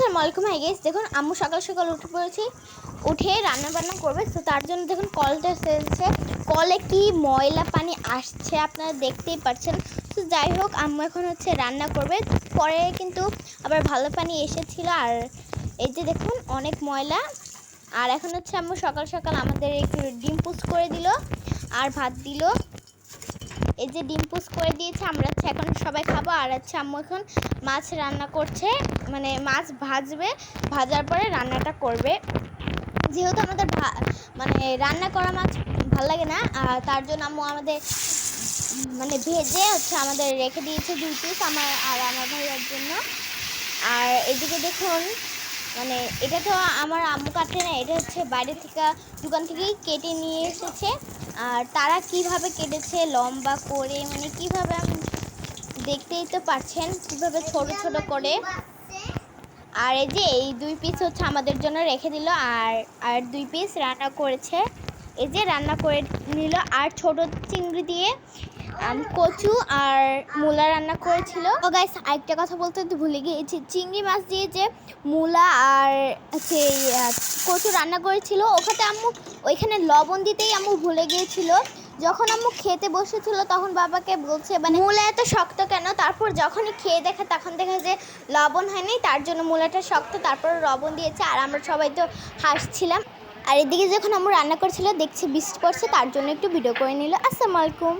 আসসালামু আলাইকুম high guess দেখুন, আম্মু সকাল সকাল উঠে পড়েছি, উঠে রান্না বান্না করবে। তো তার জন্য দেখুন, কলটা এসেছে। কলে কি ময়লা পানি আসছে আপনারা দেখতেই পাচ্ছেন। তো যাই হোক, আম্মু এখন হচ্ছে রান্না করবে। পরে কিন্তু আবার ভালো পানি এসেছিল। আর এই যে দেখুন, অনেক ময়লা। আর এখন হচ্ছে আম্মু সকাল সকাল আমাদের একটু ডিম পুষ করে দিল, আর ভাত দিল। এই যে ডিম পুষ করে দিয়েছে, আমরা হচ্ছে এখন সবাই খাব। আর হচ্ছে আম্মু এখন মাছ রান্না করছে মানে মাছ ভাজবে, ভাজার পরে রান্নাটা করবে। যেহেতু আমাদের মানে রান্না করা মাছ ভালো লাগে না, আর তার জন্য আম্মু আমাদের মানে ভেজে হচ্ছে আমাদের রেখে দিয়েছে দুই পিস আমার আর আমার ভাইয়ের জন্য। আর এদিকে দেখুন মানে এটা তো আমার আম্মু কাটে না, এটা হচ্ছে বাইরে থেকে, দোকান থেকেই কেটে নিয়ে এসেছে। আর তারা কীভাবে কেটেছে, লম্বা করে মানে কীভাবে দেখতেই তো পারছেন, কীভাবে ছোট ছোট করে। আর এই যে, এই দুই পিস হচ্ছে আমাদের জন্য রেখে দিল, আর আর দুই পিস রান্না করেছে। এই যে রান্না করে নিল আর ছোট চিংড়ি দিয়ে কচু আর মূলা রান্না করেছিল। ও গাইস আরেকটা কথা বলতে ভুলে গিয়েছি। চিংড়ি মাছ দিয়ে যে মূলা আর সেই কচু রান্না করেছিল, ওখানে আম্মু, ওইখানে লবণ দিতেই আম্মু ভুলে গিয়েছিল। যখন আম্মু খেতে বসেছিল, তখন বাবাকে বলছে মানে মূলা এত শক্ত কেন? তারপর যখনই খেয়ে দেখে, তখন দেখে যে লবণ হয়নি, তার জন্য মূলাটা শক্ত, তারপর লবণ দিয়েছে। আর আমরা সবাই তো হাসছিলাম। আর এদিকে যখন আমরা রান্না করছিল, দেখছি বৃষ্টি পড়ছে, তার জন্য একটু ভিডিও করে নিল। আসসালামু আলাইকুম।